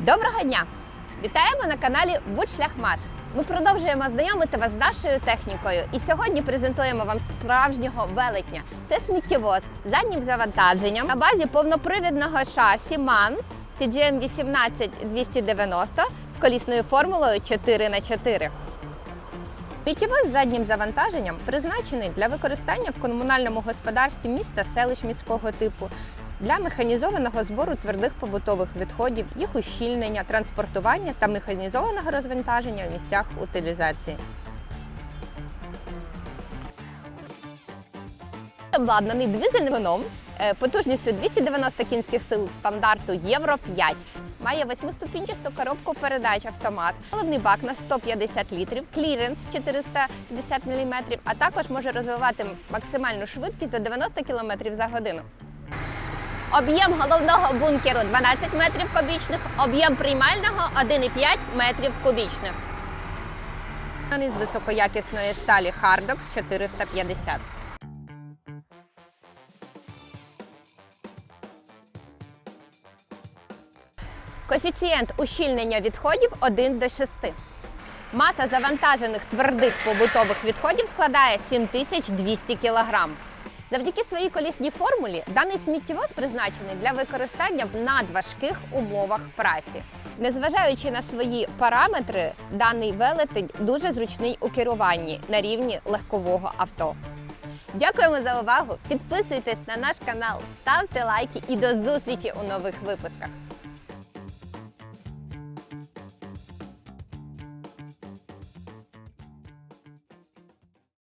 Доброго дня! Вітаємо на каналі Будь-Шлях Маш. Ми продовжуємо знайомити вас з нашою технікою. І сьогодні презентуємо вам справжнього велетня. Це сміттєвоз з заднім завантаженням на базі повнопривідного шасі MAN TGM 18290 з колісною формулою 4х4. Сміттєвоз з заднім завантаженням призначений для використання в комунальному господарстві міста селищ міського типу для механізованого збору твердих побутових відходів, їх ущільнення, транспортування та механізованого розвантаження в місцях утилізації. Обладнаний дизельним двигуном е, потужністю 290 кінських сил стандарту Євро 5. Має восьмиступінчасту коробку передач автомат, головний бак на 150 літрів, кліренс 450 мм, а також може розвивати максимальну швидкість до 90 км за годину. Об'єм головного бункеру 12 метрів кубічних, об'єм приймального 1,5 метрів кубічних. З високоякісної сталі Hardox 450. Коефіцієнт ущільнення відходів 1 до 6. Маса завантажених твердих побутових відходів складає 7200 кг. Завдяки своїй колісній формулі даний сміттєвоз призначений для використання в надважких умовах праці. Незважаючи на свої параметри, даний велетень дуже зручний у керуванні на рівні легкового авто. Дякуємо за увагу! Підписуйтесь на наш канал, ставте лайки і до зустрічі у нових випусках.